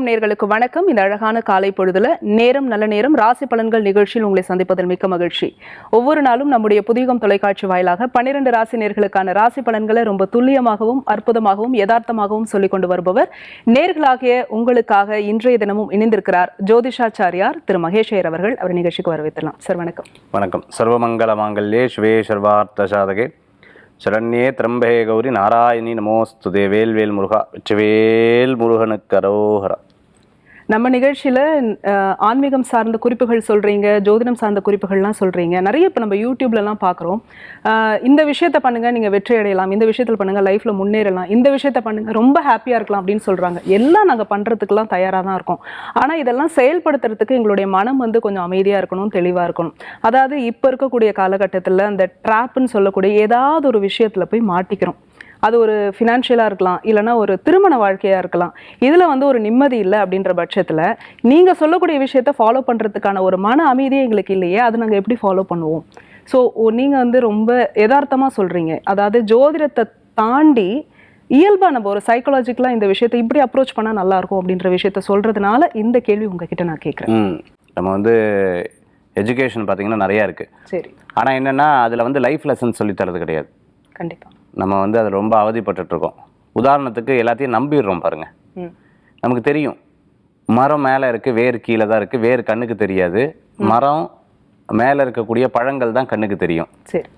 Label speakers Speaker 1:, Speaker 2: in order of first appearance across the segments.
Speaker 1: புதியுகம் நேர்களுக்கு வணக்கம். இந்த அழகான காலை பொழுதுல நேரம் நல்ல நேரம் ராசி பலன்கள் நிகழ்ச்சியில் உங்களை சந்திப்பதில் மிக்க மகிழ்ச்சி. ஒவ்வொரு நாளும் நம்முடைய புதியகம் தொலைக்காட்சி வாயிலாக பன்னிரண்டு ராசி நேர்களுக்கான ராசி பலன்களை ரொம்ப துல்லியமாகவும் அற்புதமாகவும் யதார்த்தமாகவும் சொல்லிக் கொண்டு வருபவர் நேர்களாகிய உங்களுக்காக இன்றைய தினமும் இணைந்திருக்கிறார் ஜோதிஷாச்சாரியார் திரு மகேஷையர் அவர்கள். அவர் நிகழ்ச்சிக்கு வரவேற்றலாம் சார் வணக்கம்.
Speaker 2: வணக்கம். சர்வமங்கல மாங்கல்யே சிவே சர்வார்த்த சாதகே. சரண்யே திரம்பே கௌரி நாராயணி நமோஸ்துதே வேல்வேல் முருகா வெற்றிவேல் முருகனுக்கு
Speaker 1: நம்ம நிகழ்ச்சியில் ஆன்மீகம் சார்ந்த குறிப்புகள் சொல்கிறீங்க ஜோதிடம் சார்ந்த குறிப்புகள்லாம் சொல்கிறீங்க நிறைய இப்போ நம்ம யூடியூப்லலாம் பார்க்குறோம் இந்த விஷயத்த பண்ணுங்கள் நீங்கள் வெற்றி அடையலாம். இந்த விஷயத்தில் பண்ணுங்கள் லைஃப்பில் முன்னேறலாம். இந்த விஷயத்த பண்ணுங்கள் ரொம்ப ஹாப்பியாக இருக்கலாம் அப்படின்னு சொல்கிறாங்க எல்லாம் நாங்கள் பண்ணுறதுக்கெல்லாம் தயாராக தான் இருக்கோம். ஆனால் இதெல்லாம் செயல்படுத்துறதுக்கு எங்களுடைய மனம் வந்து கொஞ்சம் அமைதியாக இருக்கணும் தெளிவாக இருக்கணும். அதாவது இப்போ இருக்கக்கூடிய காலகட்டத்தில் அந்த ட்ராப்னு சொல்லக்கூடிய ஏதாவது ஒரு விஷயத்தில் போய் மாட்டிக்கிறோம். அது ஒரு ஃபினான்ஷியலாக இருக்கலாம் இல்லைன்னா ஒரு திருமண வாழ்க்கையாக இருக்கலாம். இதில் வந்து ஒரு நிம்மதி இல்லை அப்படின்ற பட்சத்தில் நீங்கள் சொல்லக்கூடிய விஷயத்த ஃபாலோ பண்ணுறதுக்கான ஒரு மன அமைதியே எங்களுக்கு இல்லையே அது நாங்கள் எப்படி ஃபாலோ பண்ணுவோம்? ஸோ நீங்கள் வந்து ரொம்ப யதார்த்தமாக சொல்கிறீங்க அதாவது ஜோதிடத்தை தாண்டி இயல்பாக நம்ம ஒரு சைக்காலஜிக்கலாக இந்த விஷயத்தை இப்படி அப்ரோச் பண்ணால் நல்லாயிருக்கும் அப்படின்ற விஷயத்த சொல்கிறதுனால இந்த கேள்வி உங்ககிட்ட நான் கேட்குறேன்.
Speaker 2: நம்ம வந்து எஜுகேஷன் பார்த்தீங்கன்னா நிறையா இருக்குது
Speaker 1: சரி.
Speaker 2: ஆனால் என்னென்னா அதில் வந்து லைஃப் லெசன் சொல்லி தரது கிடையாது.
Speaker 1: கண்டிப்பாக
Speaker 2: நம்ம வந்து அதில் ரொம்ப அவதிப்பட்டுட்டு இருக்கோம் உதாரணத்துக்கு எல்லாத்தையும் நம்பிடுறோம் பாருங்க.
Speaker 1: ம்.
Speaker 2: நமக்கு தெரியும். மரம் மேலே இருக்குது வேர் கீழே தான் இருக்குது வேர் கண்ணுக்கு தெரியாது. மரம் மேலே இருக்கக்கூடிய பழங்கள் தான் கண்ணுக்கு தெரியும்.
Speaker 1: சரி.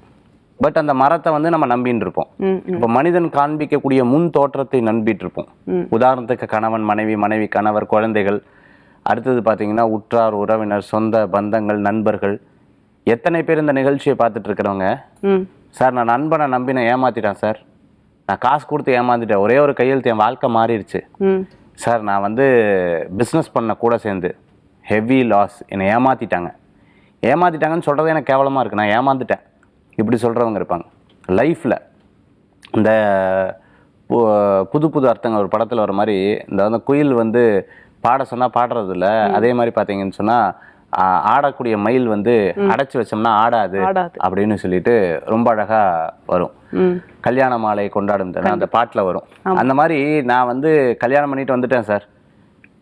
Speaker 2: பட் அந்த மரத்தை வந்து நம்ம நம்பின்னு இருப்போம் இப்போ மனிதன் காண்பிக்கக்கூடிய முன் தோற்றத்தை நம்பிட்டு இருப்போம். உதாரணத்துக்கு கணவன் மனைவி மனைவி கணவர் குழந்தைகள். அடுத்தது பார்த்தீங்கன்னா உற்றார் உறவினர் சொந்த பந்தங்கள் நண்பர்கள். எத்தனை பேர் இந்த நிகழ்ச்சியை பார்த்துட்டு இருக்கிறவங்க சார் நான் நண்பனை நம்பி நான் ஏமாத்திட்டேன் சார். நான் காசு கொடுத்து ஏமாத்திட்டேன். ஒரே ஒரு கையெழுத்து என் வாழ்க்கை மாறிடுச்சு. சார் நான் வந்து பிஸ்னஸ் பண்ண கூட சேர்ந்து ஹெவி லாஸ் என்னை ஏமாத்திட்டாங்க. ஏமாத்திட்டாங்கன்னு சொல்கிறது எனக்கு கேவலமாக இருக்குது நான் ஏமாந்துட்டேன். இப்படி சொல்கிறவங்க இருப்பாங்க. லைஃப்பில் இந்த புது புது அர்த்தங்கள் ஒரு படத்தில் வர மாதிரி இந்த வந்து குயில் வந்து பாட சொன்னால் பாடுறது இல்ல அதே மாதிரி பார்த்தீங்கன்னு சொன்னால் ஆடக்கூடிய மயில் வந்து அடைச்சி வச்சோம்னா ஆடாது. அப்படின்னு சொல்லிட்டு ரொம்ப அழகாக வரும். கல்யாண மாலை கொண்டாடும் அந்த பாட்டில் வரும். அந்த மாதிரி நான் வந்து கல்யாணம் பண்ணிட்டு வந்துட்டேன் சார்.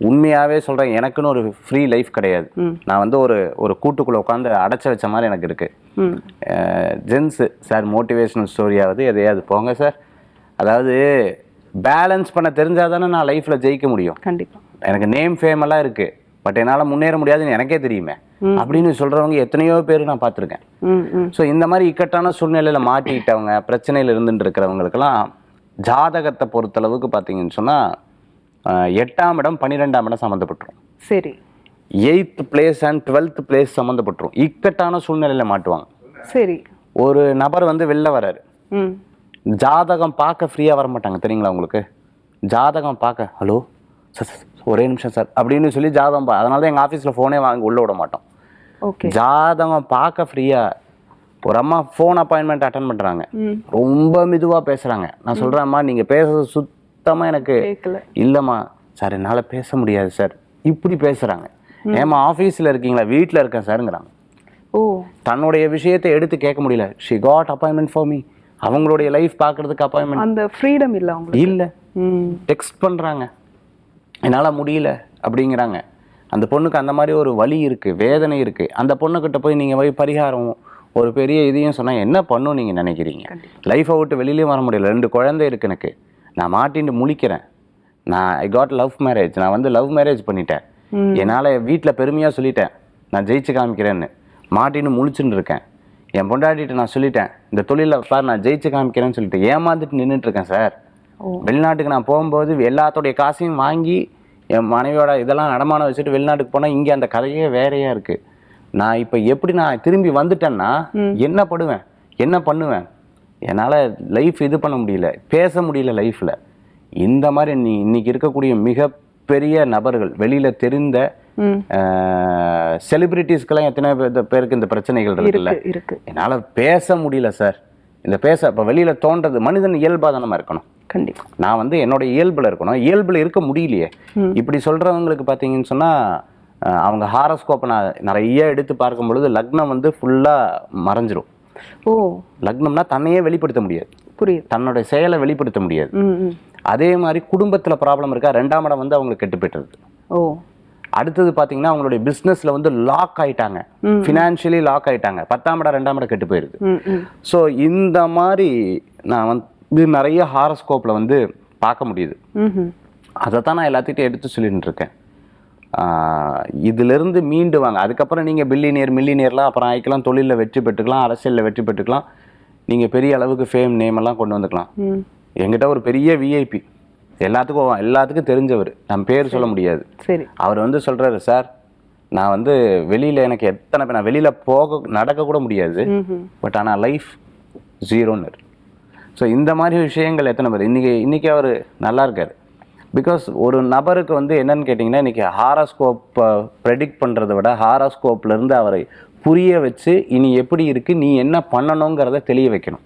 Speaker 2: உண்மையாகவே சொல்கிறேன் எனக்குன்னு ஒரு ஃப்ரீ லைஃப் கிடையாது. நான் வந்து ஒரு ஒரு கூட்டுக்குள்ளே உட்காந்து அடைச்சி வச்ச மாதிரி எனக்கு இருக்குது ஜென்ஸு சார் மோட்டிவேஷனல் ஸ்டோரியாவது எதையாவது போங்க சார். அதாவது பேலன்ஸ் பண்ண தெரிஞ்சால் தானே நான் லைஃப்பில் ஜெயிக்க முடியும்.
Speaker 1: கண்டிப்பாக
Speaker 2: எனக்கு நேம் ஃபேம் எல்லாம் இருக்குது பட் என்னால் முன்னேற முடியாதுன்னு எனக்கே தெரியுமே. அப்படின்னு சொல்கிறவங்க எத்தனையோ பேர் நான் பார்த்துருக்கேன். ஸோ இந்த மாதிரி இக்கட்டான சூழ்நிலையில் மாட்டிக்கிட்டவங்க பிரச்சனையில் இருந்துட்டு இருக்கிறவங்களுக்கெல்லாம் ஜாதகத்தை பொறுத்தளவுக்கு பார்த்தீங்கன்னு சொன்னால் எட்டாம் இடம் பன்னிரெண்டாம் இடம் சம்மந்தப்பட்டுரும்.
Speaker 1: சரி.
Speaker 2: Eighth place and twelfth place சம்மந்தப்பட்டுரும். இக்கட்டான சூழ்நிலையில் மாட்டுவாங்க.
Speaker 1: சரி.
Speaker 2: ஒரு நபர் வந்து வெளில வராரு. ஜாதகம் பார்க்க ஃப்ரீயாக வர மாட்டாங்க தெரியுங்களா உங்களுக்கு? ஜாதகம் பார்க்க ஹலோ சார், ஒரே நிமிஷம் சார். அப்படின்னு சொல்லி ஜாதகம் பா அதனால தான் எங்கள் ஆஃபீஸில் ஃபோனே வாங்க உள்ளே விட மாட்டோம்.
Speaker 1: ஓகே.
Speaker 2: ஜாதகம் பார்க்க ஃப்ரீயாக ஒரு அம்மா ஃபோன் அப்பாயின்மெண்ட் அட்டன் பண்ணுறாங்க ரொம்ப மெதுவாக பேசுகிறாங்க நான் சொல்கிறேன்மா நீங்கள் பேசுறது சுத்தமாக எனக்கு
Speaker 1: கேட்கல
Speaker 2: இல்லைம்மா. சார் என்னால் பேச முடியாது சார். இப்படி பேசுகிறாங்க ஏம்மா ஆஃபீஸில் இருக்கீங்களா? வீட்டில் இருக்கேன் சாருங்கிறாங்க.
Speaker 1: ஓ.
Speaker 2: தன்னுடைய விஷயத்தை எடுத்து கேட்க முடியல. She got appointment for me அவங்களுடைய லைஃப் பார்க்குறதுக்கு அப்பாயின்மெண்ட்
Speaker 1: அந்த ஃப்ரீடம் இல்லை
Speaker 2: இல்லை. டெக்ஸ்ட் பண்ணுறாங்க என்னால் முடியல அப்படிங்கிறாங்க. அந்த பொண்ணுக்கு அந்த மாதிரி ஒரு வலி இருக்குது வேதனை இருக்குது அந்த பொண்ணுக்கிட்ட போய் நீங்கள் போய் பரிகாரம் ஒரு பெரிய இதையும் சொன்னால் என்ன பண்ணும் நீங்கள் நினைக்கிறீங்க? லைஃப்பை விட்டு வெளியிலயும் வர முடியல. ரெண்டு குழந்தை இருக்கு எனக்கு. நான் மாட்டின்னு முழிக்கிறேன். நான் ஐ காட் லவ் மேரேஜ் நான் வந்து லவ் மேரேஜ் பண்ணிட்டேன். என்னால் வீட்டில் பெருமையாக சொல்லிட்டேன். நான் ஜெயிச்சு காமிக்கிறேன்னு. மாட்டின்னு முழிச்சுன்னு இருக்கேன். என் பொண்டாட்டிட்ட நான் சொல்லிட்டேன் இந்த தொழிலில் சார் நான் ஜெயிச்சு காமிக்கிறேன்னு சொல்லிட்டு ஏமாந்துட்டு நின்றுட்டு இருக்கேன் சார். வெளிநாட்டுக்கு நான் போகும்போது எல்லாத்தோடைய காசையும் வாங்கி என் மனைவியோட இதெல்லாம் அடமானம் வச்சுட்டு வெளிநாட்டுக்கு போனால் இங்கே அந்த கதையே வேறையாக இருக்குது நான் இப்போ எப்படி நான் திரும்பி வந்துட்டேன்னா என்ன படுவேன்? என்ன பண்ணுவேன்? என்னால் லைஃப் இது பண்ண முடியல. பேச முடியல லைஃப்பில் இந்த மாதிரி நீ இன்னைக்கு இருக்கக்கூடிய மிகப்பெரிய நபர்கள் வெளியில் தெரிந்த செலிபிரிட்டிஸ்க்கெல்லாம் எத்தனை பேர் பேருக்கு இந்த பிரச்சனைகள் இருக்குல்ல?
Speaker 1: இருக்கு இருக்கு.
Speaker 2: என்னால் பேச முடியல சார் இந்த பேச இப்போ வெளியில் தோன்றது மனிதன் இயல்பாதானமாக இருக்கணும்.
Speaker 1: கண்டிப்பா.
Speaker 2: நான் வந்து என்னோட இயல்பில் இருக்கணும். இயல்பில் இருக்க முடியலையே. இப்படி சொல்கிறவங்களுக்கு பார்த்தீங்கன்னு சொன்னால் அவங்க ஹாரோஸ்கோப்பை நான் நிறைய எடுத்து பார்க்கும் பொழுது லக்னம் வந்து ஃபுல்லாக மறைஞ்சிரும்.
Speaker 1: ஓ.
Speaker 2: லக்னம்னா தன்னையே வெளிப்படுத்த முடியாது.
Speaker 1: புரியுது.
Speaker 2: தன்னோட செயலை வெளிப்படுத்த முடியாது. அதே மாதிரி குடும்பத்தில் ப்ராப்ளம் இருக்கா? ரெண்டாம் இடம் வந்து அவங்களுக்கு கெட்டு போயிட்டுருது
Speaker 1: ஓ.
Speaker 2: அடுத்தது பார்த்தீங்கன்னா அவங்களுடைய பிஸ்னஸில் வந்து லாக் ஆயிட்டாங்க. ஃபினான்ஷியலி லாக் ஆயிட்டாங்க. பத்தாம் இடம் ரெண்டாம் இடம் கெட்டு
Speaker 1: ம்
Speaker 2: ஸோ இந்த மாதிரி நான் வந்து நிறைய ஹாரஸ்கோப்பில் வந்து பார்க்க முடியுது. அதை தான் நான் எல்லாத்திட்டும் எடுத்து சொல்லிட்டு இருக்கேன் இதிலிருந்து மீண்டு வாங்க. அதுக்கப்புறம் நீங்கள் பில்லினியர் மில்லினியர்லாம் அப்புறம் ஆயிக்கலாம். தொழிலில் வெற்றி பெற்றுக்கலாம் அரசியலில் வெற்றி பெற்றுக்கலாம். நீங்கள் பெரிய அளவுக்கு ஃபேம் நேம் எல்லாம் கொண்டு வந்துக்கலாம்.
Speaker 1: ம்.
Speaker 2: என்கிட்ட ஒரு பெரிய விஐபி எல்லாத்துக்கும் எல்லாத்துக்கும் தெரிஞ்சவர். நம்ம பேர் சொல்ல முடியாது.
Speaker 1: சரி.
Speaker 2: அவர் வந்து சொல்கிறாரு சார் நான் வந்து வெளியில் எனக்கு எத்தனை பேர் நான் வெளியில் போக நடக்க கூட முடியாது. பட் ஆனால் லைஃப் ஜீரோன்னு ஸோ இந்த மாதிரி விஷயங்கள் எத்தனை பேர்? இன்றைக்கி இன்றைக்கி அவர் நல்லா இருக்கார். பிகாஸ் ஒரு நபருக்கு வந்து என்னன்னு கேட்டிங்கன்னா இன்றைக்கி ஹாரோஸ்கோப்பை ப்ரெடிக்ட் பண்ணுறதை விட ஹாரோஸ்கோப்லேருந்து அவரை புரிய வச்சு இனி எப்படி இருக்குது நீ என்ன பண்ணணுங்கிறத தெளிய வைக்கணும்.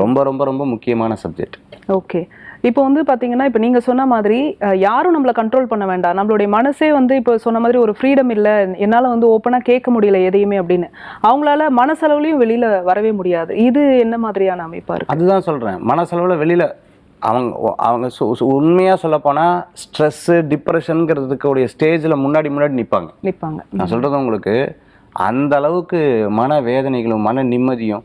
Speaker 2: ரொம்ப ரொம்ப ரொம்ப முக்கியமான சப்ஜெக்ட்
Speaker 1: ஓகே இப்போ வந்து பாத்தீங்கன்னா இப்போ நீங்க சொன்ன மாதிரி யாரும் நம்மளை கண்ட்ரோல் பண்ண வேண்டாம். நம்மளுடைய மனசே வந்து இப்போ சொன்ன மாதிரி ஒரு ஃப்ரீடம் இல்லை. என்னால வந்து ஓப்பனா கேட்க முடியல எதையுமே அப்படின்னு. அவங்களால மனசளவுலையும் வெளியில வரவே முடியாது. இது என்ன மாதிரியான அமைப்பா இருக்கு?
Speaker 2: அதுதான் சொல்கிறேன் மனசளவில் வெளியில் அவங்க அவங்க உண்மையாக சொல்லப்போனால் ஸ்ட்ரெஸ்ஸு டிப்ரெஷனுங்கிறதுக்கு உடைய ஸ்டேஜில் முன்னாடி முன்னாடி நிற்பாங்க
Speaker 1: நிப்பாங்க.
Speaker 2: நான் சொல்கிறது உங்களுக்கு அந்த அளவுக்கு மன வேதனைகளும் மன நிம்மதியும்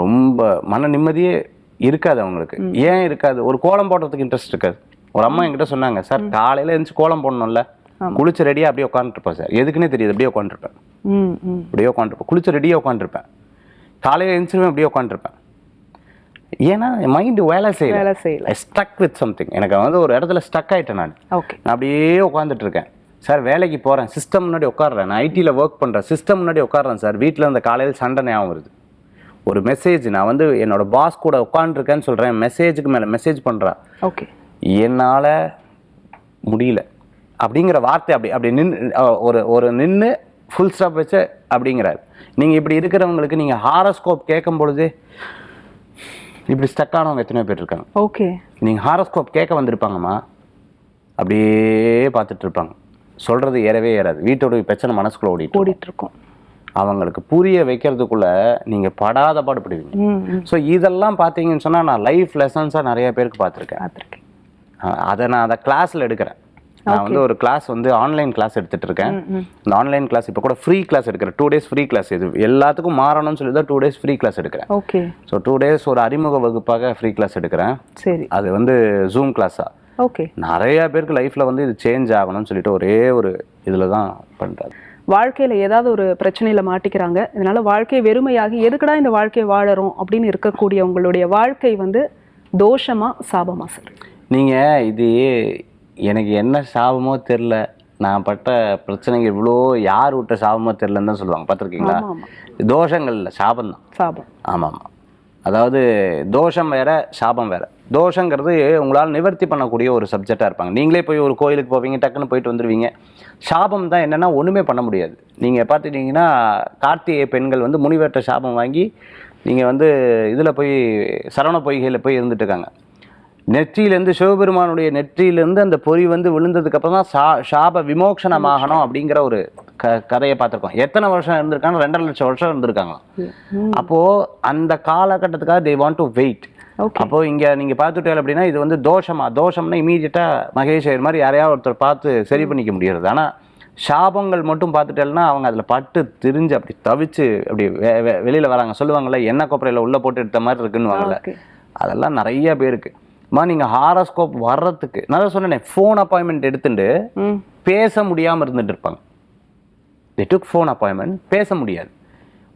Speaker 2: ரொம்ப மன நிம்மதியே இருக்காது அவங்களுக்கு. ஏன் இருக்காது? ஒரு கோலம் போடுறதுக்கு இன்ட்ரெஸ்ட் இருக்காது. ஒரு அம்மா என்கிட்ட சொன்னாங்க சார் காலையில் எழுந்துச்சு கோலம் போடணும்ல. குளிச்சு ரெடியாக அப்படியே உட்காந்துருப்பேன் சார். எதுக்குன்னே தெரியாது அப்படியே உட்காந்துருப்பேன் அப்படியே உட்காந்துருப்பேன் குளிச்சு ரெடியாக உட்காந்துருப்பேன் காலையில் எழுந்துச்சுமே அப்படியே உட்காந்துருப்பேன் ஏன்னா மைண்டு வேலை செய்யல.
Speaker 1: வேலை செய்யல.
Speaker 2: ஸ்டக் வித் சம்திங் எனக்கு வந்து ஒரு இடத்துல ஸ்டக் ஆயிட்டேன் நான்.
Speaker 1: ஓகே
Speaker 2: நான் அப்படியே உட்காந்துட்டு இருக்கேன் சார் வேலைக்கு போகிறேன் சிஸ்டம் முன்னாடி உட்காடுறேன் நான் ஐடியில் ஒர்க் பண்ணுறேன் சிஸ்டம் முன்னாடி உட்காடுறேன் சார். வீட்டில் இருந்த காலையில் சண்டை ஞாபகம் வருது. ஒரு மெசேஜ் நான் வந்து என்னோட பாஸ் கூட உட்காந்துருக்கேன்னு சொல்கிறேன் மெசேஜுக்கு மேலே மெசேஜ் பண்ணுறா
Speaker 1: ஓகே
Speaker 2: என்னால் முடியல. அப்படிங்கிற வார்த்தை அப்படி அப்படி நின்று ஒரு ஒரு நின்று ஃபுல் ஸ்டாப் வச்சு அப்படிங்கிறார். நீங்கள் இப்படி இருக்கிறவங்களுக்கு நீங்கள் ஹாரோஸ்கோப் கேட்கும் பொழுது இப்படி ஸ்டக் ஆனவங்க எத்தனை பேர் இருக்காங்க.
Speaker 1: ஓகே
Speaker 2: நீங்கள் ஹாரோஸ்கோப் கேட்க வந்திருப்பாங்கம்மா அப்படியே பார்த்துட்டு இருப்பாங்க. சொல்கிறது ஏறவே ஏறாது. வீட்டோட பிரச்சனை மனசுக்குள்ள ஓடிட்டு இருக்கும்.
Speaker 1: ஓடிட்டு இருக்கோம்.
Speaker 2: அவங்களுக்கு புரிய வைக்கிறதுக்குள்ள நீங்கள் படாத பாடுபடுவீங்க. ஸோ இதெல்லாம் பார்த்தீங்கன்னு சொன்னால் நான் லைஃப் லெசன்ஸாக நிறைய பேருக்கு பார்த்துருக்கேன். அதை நான் அதை கிளாஸில் எடுக்கிறேன். நான் வந்து ஒரு கிளாஸ் வந்து ஆன்லைன் கிளாஸ் எடுத்துட்டு இருக்கேன். இந்த ஆன்லைன் கிளாஸ் இப்போ கூட ஃப்ரீ கிளாஸ் எடுக்கிறேன். டூ டேஸ் ஃப்ரீ கிளாஸ் இது. எல்லாத்துக்கும் மாறணும்னு சொல்லி தான் டூ டேஸ் ஃப்ரீ கிளாஸ் எடுக்கிறேன்.
Speaker 1: ஓகே
Speaker 2: ஸோ டூ டேஸ் ஒரு அறிமுக வகுப்பாக ஃப்ரீ கிளாஸ் எடுக்கிறேன்.
Speaker 1: சரி.
Speaker 2: அது வந்து ஜூம் கிளாஸாக
Speaker 1: ஓகே
Speaker 2: நிறைய பேருக்கு லைஃப்பில் வந்து இது சேஞ்ச் ஆகணும்னு சொல்லிட்டு ஒரே ஒரு இதில் தான் பண்ணுறாரு
Speaker 1: வாழ்க்கையில ஏதாவது ஒரு பிரச்சனையில மாட்டிக்கிறாங்க. இதனால வாழ்க்கை வெறுமையாகி எதுக்குடா இந்த வாழ்க்கையை வாழறோம் அப்படின்னு இருக்கக்கூடிய உங்களுடைய வாழ்க்கை வந்து தோஷமா சாபமா சார்?
Speaker 2: நீங்கள் இது எனக்கு என்ன சாபமோ தெரில நான் பட்ட பிரச்சனைகள் இவ்வளோ யார் விட்ட சாபமோ தெரிலன்னு தான் சொல்லுவாங்க. பார்த்துருக்கீங்களா? தோஷங்கள் இல்லை சாபம் தான்
Speaker 1: சாபம்.
Speaker 2: ஆமாம் ஆமாம். அதாவது தோஷம் வேற சாபம் வேற. தோஷங்கிறது உங்களால் நிவர்த்தி பண்ணக்கூடிய ஒரு சப்ஜெக்டாக இருப்பாங்க. நீங்களே போய் ஒரு கோயிலுக்கு போவீங்க டக்குன்னு போயிட்டு வந்துடுவீங்க சாபம் தான் என்னென்னா ஒன்றுமே பண்ண முடியாது. நீங்கள் பார்த்துட்டிங்கன்னா கார்த்திகை பெண்கள் வந்து முனிவேற்ற சாபம் வாங்கி நீங்கள் வந்து இதில் போய் சரவண பொய்கையில் போய் இருந்துட்டு இருக்காங்க. நெற்றியிலேருந்து சிவபெருமானுடைய நெற்றியிலேருந்து அந்த பொறி வந்து விழுந்ததுக்கப்புறம் தான் சா சாப விமோக்ஷனமாகணும் அப்படிங்கிற ஒரு க கதையை பார்த்துருக்கோம். எத்தனை வருஷம் இருந்திருக்காங்க? ரெண்டரை லட்சம் வருஷம் இருந்திருக்காங்களாம். அப்போது அந்த காலகட்டத்துக்காக தே வாண்ட் டு வெயிட் அப்போ இங்க நீங்க பார்த்துட்டே அப்படின்னா இது வந்து தோஷமா தோஷம்னா இமீடியட்டா மகேஷ் ஐயர் மாதிரி யாரையாவது ஒருத்தர் பார்த்து சரி பண்ணிக்க முடியாது ஆனா சாபங்கள் மட்டும் பார்த்துட்டேன்னா அவங்க அதுல பட்டு திரிஞ்சு அப்படி தவிச்சு அப்படி வெளியில வராங்க. சொல்லுவாங்கல்ல எண்ணெய் கொப்பரையில உள்ள போட்டு எடுத்த மாதிரி இருக்குன்னு வாங்கல அதெல்லாம் நிறைய பேருக்கு அம்மா நீங்க ஹாரோஸ்கோப் வர்றதுக்கு நான் சொன்னேனே ஃபோன் அப்பாயின்மெண்ட் எடுத்துட்டு
Speaker 1: ம்.
Speaker 2: பேச முடியாம இருந்துட்டு இருப்பாங்க. They took ஃபோன் அப்பாயின்மெண்ட் பேச முடியாது.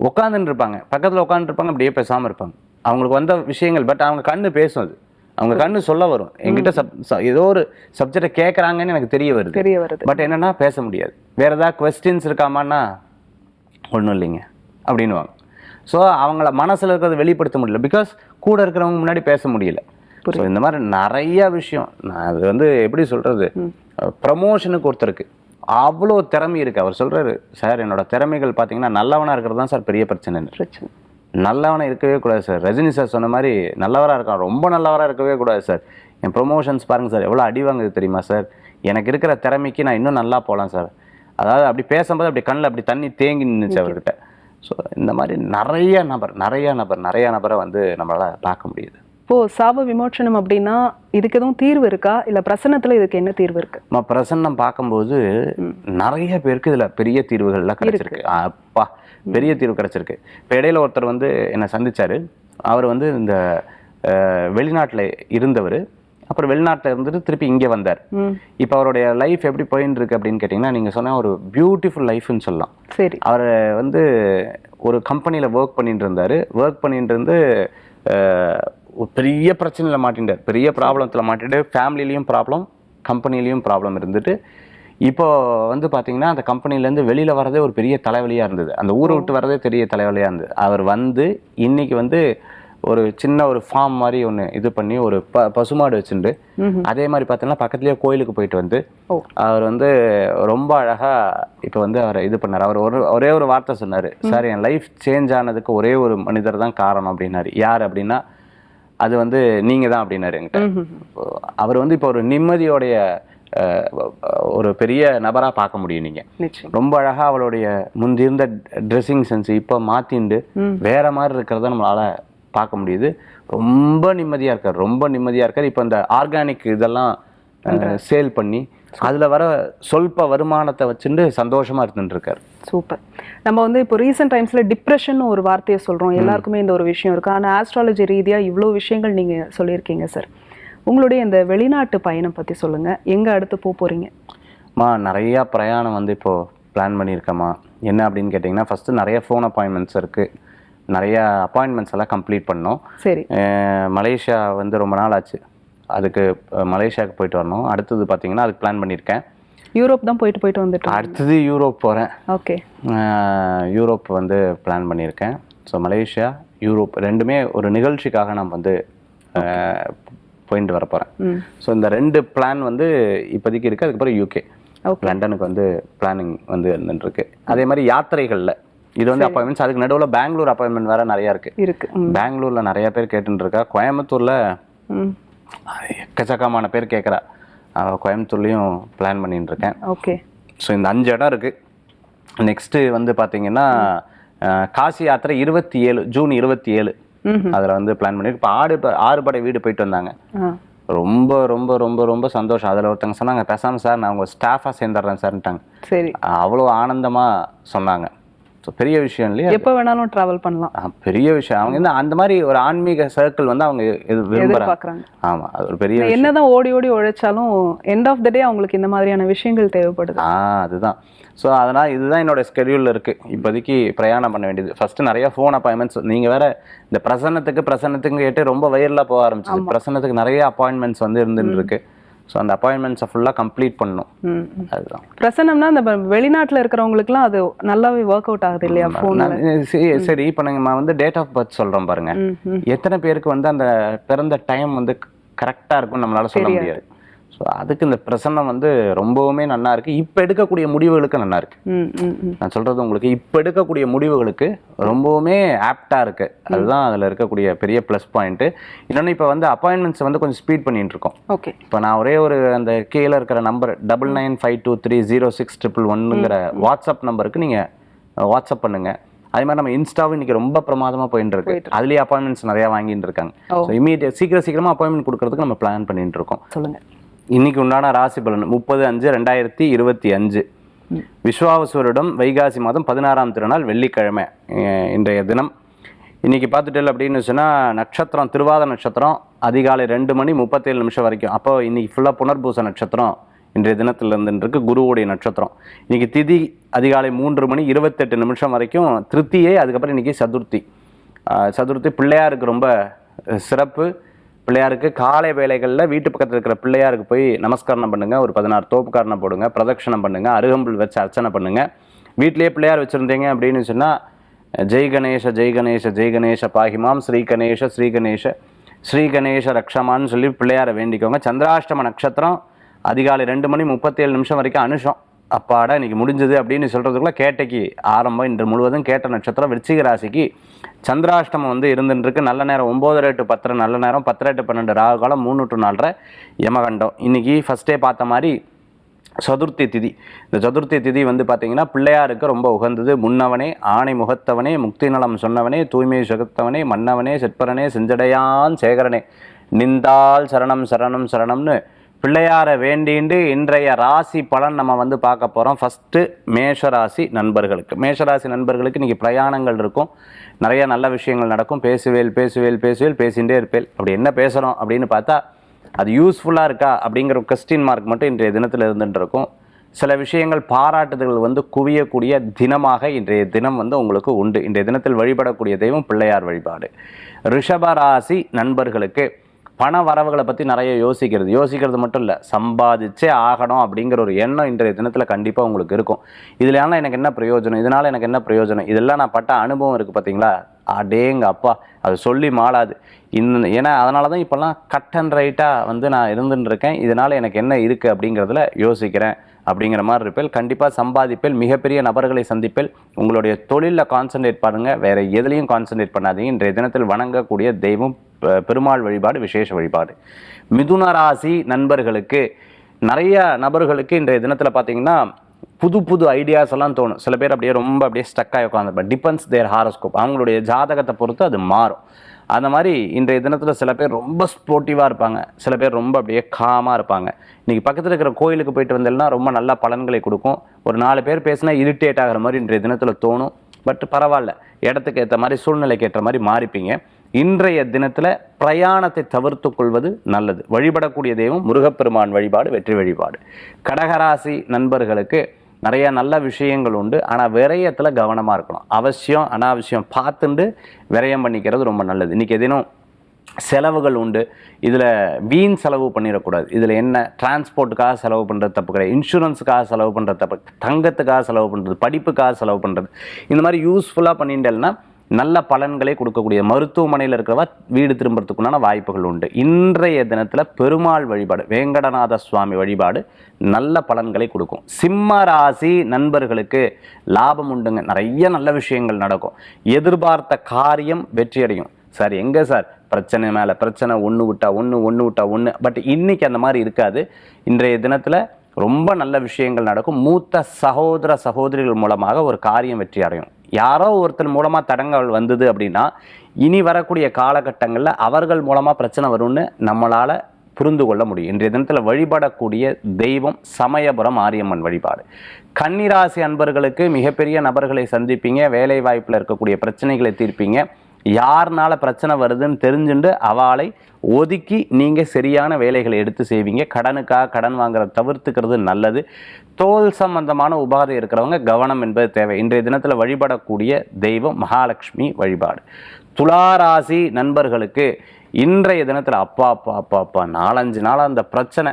Speaker 2: உட்காந்துட்டு இருப்பாங்க பக்கத்தில் உட்காந்துருப்பாங்க அப்படியே பேசாமல் இருப்பாங்க. அவங்களுக்கு வந்த விஷயங்கள் பட் அவங்க கண்ணு பேசும் அது. அவங்க கண்ணு சொல்ல வரும். என்கிட்ட சப் ஏதோ ஒரு சப்ஜெக்டை கேட்குறாங்கன்னு எனக்கு தெரிய வருது.
Speaker 1: தெரிய வருது.
Speaker 2: பட் என்னன்னா பேச முடியாது. வேற ஏதாவது கொஸ்டின்ஸ் இருக்காமான்னா ஒன்றும் இல்லைங்க. அப்படின்னுவாங்க. ஸோ அவங்கள மனசில் இருக்கிறத வெளிப்படுத்த முடியல. பிகாஸ் கூட இருக்கிறவங்க முன்னாடி பேச முடியல. ஸோ இந்த மாதிரி நிறைய விஷயம். நான் அது வந்து எப்படி சொல்கிறது ப்ரமோஷனுக்கு ஒருத்தருக்கு. அவ்வளோ திறமை இருக்குது அவர் சொல்கிறாரு சார் என்னோட திறமைகள் பார்த்தீங்கன்னா நல்லவனாக இருக்கிறது தான் சார் பெரிய பிரச்சனை.
Speaker 1: பிரச்சனை.
Speaker 2: நல்லவனாக இருக்கவே கூடாது சார். ரஜினி சார் சொன்ன மாதிரி நல்லவராக இருக்கான். ரொம்ப நல்லவராக இருக்கவே கூடாது சார். என் ப்ரொமோஷன்ஸ் பாருங்கள் சார் எவ்வளோ அடி வாங்குது தெரியுமா சார்? எனக்கு இருக்கிற திறமைக்கு நான் இன்னும் நல்லா போகலாம் சார். அதாவது அப்படி பேசும்போது அப்படி கண்ணில் அப்படி தண்ணி தேங்கி நின்றுச்சு அவர்கிட்ட. ஸோ இந்த மாதிரி நிறைய நபர் நிறைய நபர் நிறைய நபரை வந்து நம்மளால் பார்க்க முடியுது.
Speaker 1: இப்போ சாப விமோச்சனம் அப்படின்னா இதுக்கு எதுவும் தீர்வு இருக்கா? இல்ல பிரசன்னத்துல இதுக்கு என்ன தீர்வு இருக்கு?
Speaker 2: நம்ம பிரசன்னம் பார்க்கும்போது நிறைய பேருக்கு இதுல பெரிய தீர்வுகள்லாம் கிடைச்சிருக்கு. அப்பா பெரிய தீர்வு கிடைச்சிருக்கு. இப்போ இடையில ஒருத்தர் வந்து என்னை சந்திச்சாரு. அவர் வந்து இந்த வெளிநாட்டுல இருந்தவர். அப்புறம் வெளிநாட்டுல இருந்துட்டு திருப்பி இங்கே வந்தார். இப்போ அவருடைய லைஃப் எப்படி போயின்னு இருக்கு அப்படின்னு கேட்டிங்கன்னா நீங்க சொன்ன ஒரு பியூட்டிஃபுல் லைஃப்னு சொல்லலாம்.
Speaker 1: சரி.
Speaker 2: அவர் வந்து ஒரு கம்பெனியில் ஒர்க் பண்ணிட்டு இருந்தார். ஒர்க் பண்ணிட்டு இருந்து பெரிய பிரச்சனையில் மாட்டிட்டார். பெரிய ப்ராப்ளத்தில் மாட்டிட்டு ஃபேமிலிலையும் ப்ராப்ளம் கம்பெனிலையும் ப்ராப்ளம் இருந்துட்டு இப்போ வந்து பார்த்தீங்கன்னா அந்த கம்பெனிலேருந்து வெளியில் வரதே ஒரு பெரிய தலைவலியாக இருந்தது. அந்த ஊரை விட்டு வரதே பெரிய தலைவலியாக இருந்தது. அவர் வந்து இன்னைக்கு வந்து ஒரு சின்ன ஒரு ஃபார்ம் மாதிரி ஒன்று இது பண்ணி ஒரு ப பசுமாடு வச்சுட்டு அதே மாதிரி பார்த்தீங்கன்னா பக்கத்துலேயே கோயிலுக்கு போயிட்டு வந்து. அவர் வந்து ரொம்ப அழகா இப்போ வந்து அவர் இது பண்ணார். அவர் ஒரு ஒரே ஒரு வார்த்தை சொன்னார். சார் என் லைஃப் சேஞ்ச் ஆனதுக்கு ஒரே ஒரு மனிதர் தான் காரணம் அப்படின்னாரு. யார் அப்படின்னா அது வந்து நீங்க தான் அப்படின்னாரு என்கிட்ட. அவர் வந்து இப்போ ஒரு நிம்மதியோடைய ஒரு பெரிய நபரா பார்க்க முடியும் நீங்க.
Speaker 1: நிச்சயம்.
Speaker 2: ரொம்ப அழகா அவளுடைய முந்திருந்த ட்ரெஸ்ஸிங் சென்ஸ் இப்போ மாத்திண்டு வேற மாதிரி இருக்கிறத நம்மளால பார்க்க முடியுது. ரொம்ப நிம்மதியா இருக்கார் ரொம்ப நிம்மதியா இருக்கார். இப்போ இந்த ஆர்கானிக் இதெல்லாம் சேல் பண்ணி அதுல வர சொல்ப வருமானத்தை வச்சுட்டு சந்தோஷமா இருந்துட்டு இருக்காரு
Speaker 1: சூப்பர் நம்ம வந்து இப்போ ரீசெண்ட் டைம்ஸ்ல டிப்ரெஷன் ஒரு வார்த்தையை சொல்றோம். எல்லாருக்குமே இந்த ஒரு விஷயம் இருக்கு. ஆனா ஆஸ்ட்ராலஜி ரீதியா இவ்வளோ விஷயங்கள் நீங்க சொல்லியிருக்கீங்க சார் உங்களுடைய இந்த வெளிநாட்டு பயணம் பத்தி சொல்லுங்க. எங்க அடுத்து போக போறீங்க?
Speaker 2: மா நிறையா பிரயாணம் வந்து இப்போ பிளான் பண்ணியிருக்கேம்மா. என்ன அப்படின்னு கேட்டிங்கன்னா ஃபஸ்ட்டு நிறைய ஃபோன் அப்பாயின்மெண்ட்ஸ் இருக்குது நிறைய அப்பாயின்மெண்ட்ஸ் எல்லாம் கம்ப்ளீட் பண்ணோம்.
Speaker 1: சரி.
Speaker 2: மலேசியா வந்து ரொம்ப நாள் ஆச்சு. அதுக்கு மலேசியாவுக்கு போயிட்டு வரணும். அடுத்தது பார்த்தீங்கன்னா அதுக்கு பிளான் பண்ணியிருக்கேன்.
Speaker 1: யூரோப் தான் போயிட்டு போயிட்டு வந்துட்டு
Speaker 2: அடுத்தது யூரோப் போகிறேன்
Speaker 1: ஓகே.
Speaker 2: யூரோப் வந்து பிளான் பண்ணியிருக்கேன். ஸோ மலேசியா யூரோப் ரெண்டுமே ஒரு நிகழ்ச்சிக்காக நான் வந்து போயிட்டு வர போகிறேன் ஸோ இந்த ரெண்டு பிளான் வந்து இப்போதைக்கு இருக்குது அதுக்கப்புறம் யூகே லண்டனுக்கு வந்து பிளானிங் வந்து இருந்துட்டு இருக்கு அதே மாதிரி யாத்திரைகளில். இது வந்து அப்பாயின்மெண்ட்ஸ் அதுக்கு நடுவில் பெங்களூர் அப்பாயின்மெண்ட் வேற நிறைய இருக்கு.
Speaker 1: இருக்கு.
Speaker 2: பெங்களூர்ல நிறைய பேர் கேட்டுட்டு இருக்கா கோயம்புத்தூர்ல எக்கச்சக்கமான பேர் கேட்குறா கோயம்புத்தூர்லேயும் பிளான் பண்ணிட்டு இருக்கேன்
Speaker 1: ஓகே
Speaker 2: ஸோ இந்த அஞ்சு இடம் இருக்கு. நெக்ஸ்ட்டு வந்து பார்த்தீங்கன்னா காசி யாத்திரை இருபத்தி ஏழு ஜூன் இருபத்தி ஏழு அதில் வந்து பிளான் பண்ணி இப்போ ஆடு ஆறுபடை வீடு போயிட்டு வந்தாங்க. ரொம்ப ரொம்ப ரொம்ப ரொம்ப சந்தோஷம். அதில் ஒருத்தங்க சொன்னாங்க பேசாமல் சார் நான் உங்கள் ஸ்டாஃபாக சேர்ந்துடுறேன் சார்ன்ட்டாங்க.
Speaker 1: சரி.
Speaker 2: அவ்வளோ ஆனந்தமாக சொன்னாங்க. ஸோ பெரிய விஷயம் இல்லையா?
Speaker 1: எப்போ வேணாலும் டிராவல் பண்ணலாம்.
Speaker 2: பெரிய விஷயம். அவங்க வந்து அந்த மாதிரி ஒரு ஆன்மீக சர்க்கிள் வந்து அவங்க இது விரும்புகிறாங்க ஆமாம் அது ஒரு பெரிய
Speaker 1: என்னதான் ஓடி ஓடி உழைச்சாலும் எண்ட் ஆஃப் த டே அவங்களுக்கு இந்த மாதிரியான விஷயங்கள் தேவைப்படுது.
Speaker 2: ஆ அதுதான். ஸோ அதனால் இதுதான் என்னோட ஸ்கெடியூலில் இருக்குது இப்போதைக்கு பிரயாணம் பண்ண வேண்டியது. ஃபஸ்ட்டு நிறைய ஃபோன் அப்பாயின்மெண்ட்ஸ் நீங்கள் வேற இந்த பிரசன்னத்துக்கு பிரசன்னத்துக்கு கேட்டு ரொம்ப வயரில் போக ஆரம்பிச்சது பிரசன்னத்துக்கு நிறைய அப்பாயின்மெண்ட்ஸ் வந்து இருந்துட்டு இருக்கு. ஸோ அந்த அப்பாயின்மெண்ட்ஸை ஃபுல்லாக கம்ப்ளீட் பண்ணணும். அதுதான்.
Speaker 1: பிரசன்னம்னா இந்த ப- வெளிநாட்டுல இருக்கிறவங்களுக்குலாம் அது நல்லாவே ஒர்க் அவுட் ஆகுது இல்லையா ஃபோன்ல
Speaker 2: சரி இப்போ நம்ம வந்து டேட் ஆஃப் பர்த் சொல்கிறோம் பாருங்க. எத்தனை பேருக்கு வந்து அந்த பிறந்த டைம் வந்து கரெக்டாக இருக்கும்னு நம்மளால சொல்ல முடியாது. ஸோ அதுக்கு இந்த பிரசன்னம் வந்து ரொம்பவுமே நல்லா இருக்கு. இப்போ எடுக்கக்கூடிய முடிவுகளுக்கு நல்லா இருக்கு.
Speaker 1: ம் ம் ம்.
Speaker 2: நான் சொல்றது உங்களுக்கு இப்போ எடுக்கக்கூடிய முடிவுகளுக்கு ரொம்பவுமே ஆப்டாக இருக்கு. அதுதான் அதில் இருக்கக்கூடிய பெரிய ப்ளஸ் பாயிண்ட்டு இன்னொன்று இப்போ வந்து அப்பாயின்மெண்ட்ஸ் வந்து கொஞ்சம் ஸ்பீட் பண்ணிட்டு இருக்கோம்.
Speaker 1: ஓகே
Speaker 2: இப்போ நான் ஒரே ஒரு அந்த கீழே இருக்கிற number double nine five two three zero six triple ஒன்னுங்கிற WhatsApp நம்பருக்கு நீங்கள் வாட்ஸ்அப் பண்ணுங்க. அதே மாதிரி நம்ம இன்ஸ்டாவும் இன்னைக்கு ரொம்ப பிரமாதமா போயிட்டு இருக்கு. அதுலயே அப்பாயின்மெண்ட்ஸ் நிறைய வாங்கிட்டு இருக்காங்க. ஸோ இமீடியட் சீக்கிரம் சீக்கிரமா அப்பாயின்மெண்ட் கொடுக்கறதுக்கு நம்ம பிளான் பண்ணிட்டு இருக்கோம்.
Speaker 1: சொல்லுங்க.
Speaker 2: இன்னைக்கு உண்டான ராசி பலன்? முப்பது அஞ்சு ரெண்டாயிரத்தி இருபத்தி அஞ்சு. விஸ்வாவசுவரிடம் வைகாசி மாதம் பதினாறாம் திருநாள் வெள்ளிக்கிழமை இன்றைய தினம். இன்னைக்கு பார்த்துட்டல் அப்படின்னு சொன்னால் நட்சத்திரம் திருவாத நட்சத்திரம் அதிகாலை ரெண்டு மணி முப்பத்தேழு நிமிஷம் வரைக்கும். அப்போ இன்றைக்கி ஃபுல்லாக புனர்பூச நட்சத்திரம் இன்றைய தினத்திலிருந்துருக்கு குருவுடைய நட்சத்திரம். இன்றைக்கி திதி அதிகாலை மூன்று மணி இருபத்தெட்டு நிமிஷம் வரைக்கும் திருத்தியே அதுக்கப்புறம் இன்னைக்கு சதுர்த்தி. சதுர்த்தி பிள்ளையாருக்கு ரொம்ப சிறப்பு. பிள்ளையாருக்கு காலை வேலைகளில் வீட்டு பக்கத்தில் இருக்கிற பிள்ளையாருக்கு போய் நமஸ்காரம் பண்ணுங்க. ஒரு பதினாறு தோப்புக்காரணம் போடுங்க பிரதட்சணம் பண்ணுங்க அருகம்புல் வச்சு அர்ச்சனை பண்ணுங்க. வீட்டிலேயே பிள்ளையார் வச்சுருந்தீங்க அப்படின்னு சொன்னால் ஜெய் கணேஷ ஜெய் கணேஷ ஜெய் கணேஷ பாகிமாம் ஸ்ரீ கணேஷ ஸ்ரீ கணேஷ ஸ்ரீ கணேஷ ரக்ஷமான்னு சொல்லி பிள்ளையாரை வேண்டிக்கோங்க. சந்திராஷ்டம நட்சத்திரம் அதிகாலை ரெண்டு மணி முப்பத்தேழு நிமிஷம் வரைக்கும் அனுஷம். அப்பாடா இன்றைக்கி முடிஞ்சது அப்படின்னு சொல்கிறதுக்குள்ளே கேட்டைக்கு ஆரம்பம். இன்று முழுவதும் கேட்ட நட்சத்திரம் விருச்சிக ராசிக்கு சந்திராஷ்டமம் வந்து இருந்துருக்கு நல்ல நேரம் ஒம்பதரை டு பத்தரை நல்ல நேரம் பத்தரை டு பன்னெண்டு. ராகு காலம் மூணு டு நாலரை யமகண்டம். இன்றைக்கி ஃபஸ்ட்டே பார்த்த மாதிரி சதுர்த்தி திதி. இந்த சதுர்த்தி திதி வந்து பார்த்திங்கன்னா பிள்ளையாருக்கு ரொம்ப உகந்தது. முன்னவனே ஆணை முகத்தவனே முக்தி நலம் சொன்னவனே தூய்மை சுகத்தவனே மன்னவனே செற்பரனே செஞ்சடையான் சேகரனே. நிந்தால் சரணம் சரணம் சரணம்னு பிள்ளையாரை வேண்டிண்டு இன்றைய ராசி பலன் நம்ம வந்து பார்க்க போகிறோம் ஃபஸ்ட்டு மேஷராசி நண்பர்களுக்கு. மேஷராசி நண்பர்களுக்கு இன்றைக்கி பிரயாணங்கள் இருக்கும். நிறைய நல்ல விஷயங்கள் நடக்கும். பேசுவேல் பேசுவேல் பேசுவேல் பேசிகிட்டே இருப்பேல். அப்படி என்ன பேசுகிறோம் அப்படின்னு பார்த்தா அது யூஸ்ஃபுல்லாக இருக்கா அப்படிங்கிற கொஸ்டின் மார்க் மட்டும் இன்றைய தினத்தில் இருந்துட்டு இருக்கும். சில விஷயங்கள் பாராட்டுதல்கள் வந்து குவியக்கூடிய தினமாக இன்றைய தினம் வந்து உங்களுக்கு உண்டு. இன்றைய தினத்தில் வழிபடக்கூடிய தெய்வம் பிள்ளையார் வழிபாடு. ரிஷபராசி நண்பர்களுக்கு பண வரவுகளை பற்றி நிறைய யோசிக்கிறது. யோசிக்கிறது மட்டும் இல்லை சம்பாதிச்சே ஆகணும் அப்படிங்கிற ஒரு எண்ணம் இன்றைய தினத்தில் கண்டிப்பாக உங்களுக்கு இருக்கும். இதுல எனக்கு என்ன பிரயோஜனம்? இதனால் எனக்கு என்ன பிரயோஜனம்? இதெல்லாம் நான் பட்ட அனுபவம் இருக்குது பார்த்தீங்களா அடேங்க அப்பா அது சொல்லி மாளாது. இந்த ஏன்னா அதனால தான் இப்போல்லாம் கட் அண்ட் ரைட்டாக வந்து நான் இருந்துட்டு இருக்கேன். இதனால் எனக்கு என்ன இருக்குது அப்படிங்கிறதுல யோசிக்கிறேன். அப்படிங்கிற மாதிரி இருப்பேன் கண்டிப்பாக சம்பாதிப்பேன் மிகப்பெரிய நபர்களை சந்திப்பேன் உங்களுடைய தொழிலில் கான்சன்ட்ரேட் பண்ணுங்கள் வேறு எதுலேயும் கான்சன்ட்ரேட் பண்ணாதீங்க. இன்றைய தினத்தில் வணங்கக்கூடிய தெய்வம் பெருமாள் வழிபாடு விசேஷ வழிபாடு. மிதுன ராசி நண்பர்களுக்கு நிறைய நபர்களுக்கு இன்றைய தினத்தில் பார்த்தீங்கன்னா புது புது ஐடியாஸ் எல்லாம் தோணும். சில பேர் அப்படியே ரொம்ப அப்படியே ஸ்டக்காக உட்காந்துருப்பாங்க டிபெண்ட்ஸ் தேர் ஹாரோஸ்கோப் அவங்களுடைய ஜாதகத்தை பொறுத்து அது மாறும். அந்த மாதிரி இன்றைய தினத்தில் சில பேர் ரொம்ப ஸ்போர்ட்டிவாக இருப்பாங்க. சில பேர் ரொம்ப அப்படியே காமாக இருப்பாங்க. இன்றைக்கி பக்கத்தில் இருக்கிற கோயிலுக்கு போயிட்டு வந்தேன்னா ரொம்ப நல்லா பலன்களை கொடுக்கும். ஒரு நாலு பேர் பேசினா இரிட்டேட் ஆகிற மாதிரி இன்றைய தினத்தில் தோணும். பட் பரவாயில்ல. இடத்துக்கு ஏற்ற மாதிரி சூழ்நிலைக்கு ஏற்ற மாதிரி மாறிப்பீங்க. இன்றைய தினத்தில் பிரயாணத்தை தவிர்த்து கொள்வது நல்லது. வழிபடக்கூடிய தெய்வம் முருகப்பெருமான் வழிபாடு வெற்றி வழிபாடு. கடகராசி நண்பர்களுக்கு நிறைய நல்ல விஷயங்கள் உண்டு. ஆனால் விரயத்தில் கவனமாக இருக்கணும். அவசியம் அனாவசியம் பார்த்துண்டு விரயம் பண்ணிக்கிறது ரொம்ப நல்லது. இன்றைக்கி எதினும் செலவுகள் உண்டு. இதில் வீண் செலவு பண்ணிடக்கூடாது. இதில் என்ன டிரான்ஸ்போர்ட்டுக்காக செலவு பண்ணுறது தப்பு கிடையாது. இன்சூரன்ஸுக்காக செலவு பண்ணுறது தப்பு தங்கத்துக்காக செலவு பண்ணுறது படிப்புக்காக செலவு பண்ணுறது இந்த மாதிரி யூஸ்ஃபுல்லாக பண்ணிட்டேன்னா நல்ல பலன்களை கொடுக்கக்கூடிய மருத்துவமனையில் இருக்கிறவா வீடு திரும்புறதுக்குண்டான வாய்ப்புகள் உண்டு. இன்றைய தினத்தில் பெருமாள் வழிபாடு வேங்கடநாத சுவாமி வழிபாடு நல்ல பலன்களை கொடுக்கும். சிம்ம ராசி நண்பர்களுக்கு லாபம் உண்டுங்க. நிறைய நல்ல விஷயங்கள் நடக்கும். எதிர்பார்த்த காரியம் வெற்றியடையும். சார் எங்கே சார்? பிரச்சனை மேலே பிரச்சனை ஒன்று விட்டா ஒன்று ஒன்று விட்டா ஒன்று பட் இன்னைக்கு அந்த மாதிரி இருக்காது. இன்றைய தினத்தில் ரொம்ப நல்ல விஷயங்கள் நடக்கும். மூத்த சகோதர சகோதரிகள் மூலமாக ஒரு காரியம் வெற்றி அடையும் யாரோ ஒருத்தர் மூலமாக தடங்கள் வந்தது அப்படின்னா இனி வரக்கூடிய காலகட்டங்களில் அவர்கள் மூலமாக பிரச்சனை வரும்னு நம்மளால் புரிந்து கொள்ள முடியும். இன்றைய தினத்தில் வழிபடக்கூடிய தெய்வம் சமயபுரம் ஆரியம்மன் வழிபாடு. கன்னிராசி அன்பர்களுக்கு மிகப்பெரிய நபர்களை சந்திப்பீங்க வேலை வாய்ப்பில் இருக்கக்கூடிய பிரச்சனைகளை தீர்ப்பீங்க. யாருனால பிரச்சனை வருதுன்னு தெரிஞ்சுண்டு அவளை ஒதுக்கி நீங்கள் சரியான வேலைகளை எடுத்து செய்வீங்க. கடனுக்காக கடன் வாங்குறத தவிர்த்துக்கிறது நல்லது. தோல் சம்பந்தமான உபாதை இருக்கிறவங்க கவனம் என்பது தேவை. இன்றைய தினத்தில் வழிபடக்கூடிய தெய்வம் மகாலட்சுமி வழிபாடு. துளாராசி நண்பர்களுக்கு இன்றைய தினத்தில் அப்பா அப்பா அப்பா அப்பா நாலஞ்சு நாளாக அந்த பிரச்சனை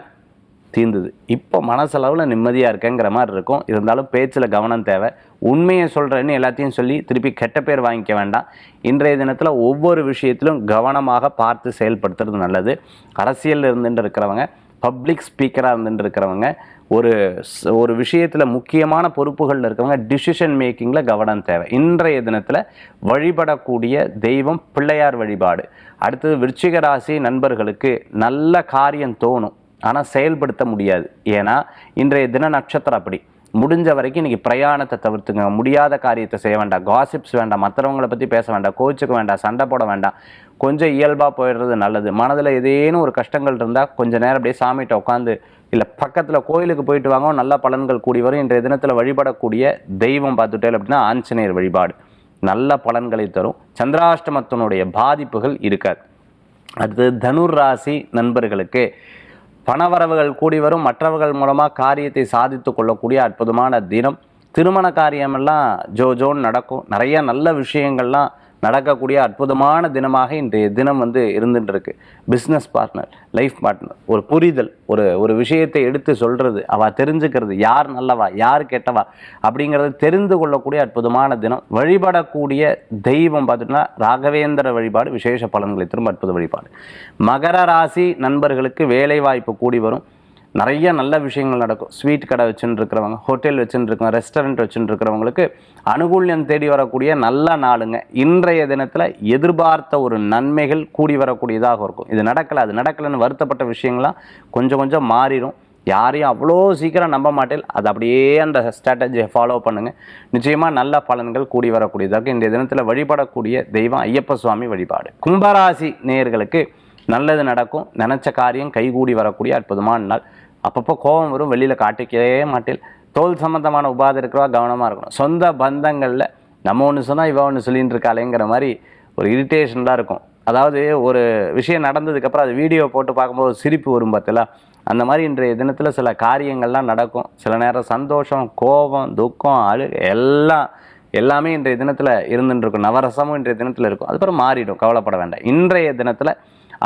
Speaker 2: தீர்ந்தது. இப்போ மனசளவில் நிம்மதியாக இருக்கேங்கிற மாதிரி இருக்கும். இருந்தாலும் பேச்சில் கவனம் தேவை. உண்மையை சொல்கிறேன்னு எல்லாத்தையும் சொல்லி திருப்பி கெட்ட பேர் வாங்கிக்க வேண்டாம். இன்றைய தினத்தில் ஒவ்வொரு விஷயத்திலும் கவனமாக பார்த்து செயல்படுத்துறது நல்லது. அரசியலில் இருந்துட்டு இருக்கிறவங்க பப்ளிக் ஸ்பீக்கராக இருந்துட்டு இருக்கிறவங்க ஒரு ஒரு விஷயத்தில் முக்கியமான பொறுப்புகளில் இருக்கிறவங்க டிசிஷன் மேக்கிங்கில் கவனம் தேவை. இன்றைய தினத்தில் வழிபடக்கூடிய தெய்வம் பிள்ளையார் வழிபாடு. அடுத்தது விருச்சிக ராசி நண்பர்களுக்கு நல்ல காரியம் தோணும். ஆனால் செயல்படுத்த முடியாது. ஏன்னா இன்றைய தின நட்சத்திரம் அப்படி. முடிஞ்ச வரைக்கும் இன்னைக்கு பிரயாணத்தை தவிர்த்துங்க. முடியாத காரியத்தை செய்ய வேண்டாம். காசிப்ஸ் வேண்டாம். மற்றவங்கள பற்றி பேச வேண்டாம். கோச்சுக்க வேண்டாம். சண்டை போட வேண்டாம். கொஞ்சம் இயல்பாக போயிடுறது நல்லது. மனதில் ஏதேனும் ஒரு கஷ்டங்கள் இருந்தால் கொஞ்சம் நேரம் அப்படியே சாமிகிட்ட உட்காந்து இல்லை பக்கத்தில் கோயிலுக்கு போயிட்டு வாங்க. நல்ல பலன்கள் கூடி வரும். இன்றைய தினத்தில் வழிபடக்கூடிய தெய்வம் பார்த்துட்டேன் அப்படின்னா ஆஞ்சநேயர் வழிபாடு. நல்ல பலன்களை தரும். சந்திராஷ்டமத்தினுடைய பாதிப்புகள் இருக்காது. அடுத்தது தனுர் ராசி நண்பர்களுக்கு பணவரவுகள் கூடி வரும். மற்றவர்கள் மூலமாக காரியத்தை சாதித்து கொள்ளக்கூடிய அற்புதமான தினம். திருமண காரியமெல்லாம் ஜோ ஜோன்னு நடக்கும். நிறைய நல்ல விஷயங்கள்லாம் நடக்கக்கூடிய அற்புதமான தினமாக இன்றைய தினம் வந்து இருந்துட்டுருக்கு. பிஸ்னஸ் பார்ட்னர் லைஃப் பார்ட்னர் ஒரு புரிதல் ஒரு ஒரு விஷயத்தை எடுத்து சொல்கிறது அவள் தெரிஞ்சுக்கிறது யார் நல்லவா யார் கெட்டவா அப்படிங்கிறத தெரிந்து கொள்ளக்கூடிய அற்புதமான தினம். வழிபடக்கூடிய தெய்வம் பார்த்துட்டோம்னா ராகவேந்திர வழிபாடு விசேஷ பலன்களை திரும்ப அற்புத வழிபாடு. மகர ராசி நண்பர்களுக்கு வேலை வாய்ப்பு கூடி வரும். நிறைய நல்ல விஷயங்கள் நடக்கும். ஸ்வீட் கடை வச்சுட்டு இருக்கிறவங்க ஹோட்டல் வச்சுட்டு இருக்கவங்க ரெஸ்டாரண்ட் வச்சுட்டு இருக்கிறவங்களுக்கு அனுகூல்யம் தேடி வரக்கூடிய நல்ல நாளுங்க. இன்றைய தினத்தில் எதிர்பார்த்த ஒரு நன்மைகள் கூடி வரக்கூடியதாக இருக்கும். இது நடக்கலை அது நடக்கலைன்னு வருத்தப்பட்ட விஷயங்கள்லாம் கொஞ்சம் கொஞ்சம் மாறிடும் யாரையும் அவ்வளோ சீக்கிரம் நம்ப மாட்டேன். அது அப்படியே அந்த ஸ்ட்ராட்டஜியை ஃபாலோ பண்ணுங்கள் நிச்சயமாக நல்ல பலன்கள் கூடி வரக்கூடியதாக இன்றைய தினத்தில் வழிபடக்கூடிய தெய்வம் ஐயப்ப சுவாமி வழிபாடு. கும்பராசி நேயர்களுக்கு நல்லது நடக்கும். நினச்ச காரியம் கைகூடி வரக்கூடிய அற்புதமான நாள். அப்பப்போ கோபம் வரும் வெளியில் காட்டிக்கவே மாட்டேன் தோல் சம்மந்தமான உபாதை இருக்கிறவா கவனமாக இருக்கணும். சொந்த பந்தங்களில் நம்ம ஒன்று சொன்னால் இவ ஒன்று சொல்லிட்டு இருக்காளேங்கிற மாதிரி ஒரு இரிட்டேஷன்தான் இருக்கும். அதாவது ஒரு விஷயம் நடந்ததுக்கப்புறம் அது வீடியோ போட்டு பார்க்கும்போது சிரிப்பு வரும் பார்த்தல அந்த மாதிரி இன்றைய தினத்தில் சில காரியங்கள்லாம் நடக்கும். சில நேரம் சந்தோஷம் கோபம் துக்கம் அழு எல்லாம் எல்லாமே இன்றைய தினத்தில் இருந்துட்டு இருக்கும். நவரசமும் இன்றைய தினத்தில் இருக்கும். அதுக்கப்புறம் மாறிடும். கவலைப்பட வேண்டாம். இன்றைய தினத்தில்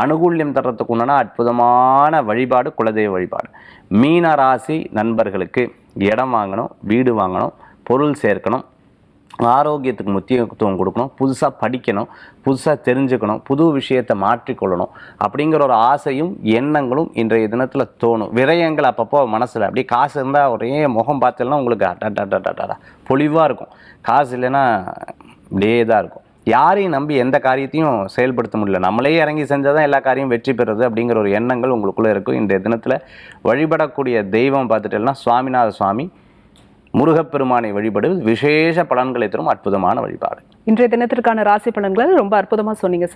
Speaker 2: அனுகூல்யம் தர்றதுக்கு உண்டான அற்புதமான வழிபாடு குலதெய்வ வழிபாடு. மீன ராசி நண்பர்களுக்கு இடம் வாங்கணும் வீடு வாங்கணும் பொருள் சேர்க்கணும் ஆரோக்கியத்துக்கு முக்கியத்துவம் கொடுக்கணும் புதுசாக படிக்கணும் புதுசாக தெரிஞ்சுக்கணும் புது விஷயத்தை மாற்றிக்கொள்ளணும் அப்படிங்கிற ஒரு ஆசையும் எண்ணங்களும் இன்றைய தினத்தில் தோணும். விரயங்கள் அப்பப்போ மனசில் அப்படியே காசு இருந்தால் ஒரே முகம் பார்த்தீங்கன்னா உங்களுக்கு அட்டா பொலிவாக இருக்கும். காசு இல்லைன்னா இப்படியே தான் இருக்கும். யாரையும் நம்பி எந்த காரியத்தையும் செயல்படுத்த முடியல. நம்மளே இறங்கி செஞ்சால் தான் எல்லா காரியம் வெற்றி பெறுறது அப்படிங்கிற ஒரு எண்ணங்கள் உங்களுக்குள்ளே இருக்கும். இன்றைய தினத்தில் வழிபடக்கூடிய தெய்வம் பார்த்துட்டேன்னா சுவாமிநாத சுவாமி முருகப்பெருமானை வழிபடுவது விசேஷ பலன்களை தரும் அற்புதமான வழிபாடு.
Speaker 1: இன்றைய தினத்திற்கான ராசி பலன்கள் ரொம்ப அற்புதமாக சொன்னீங்க சார்.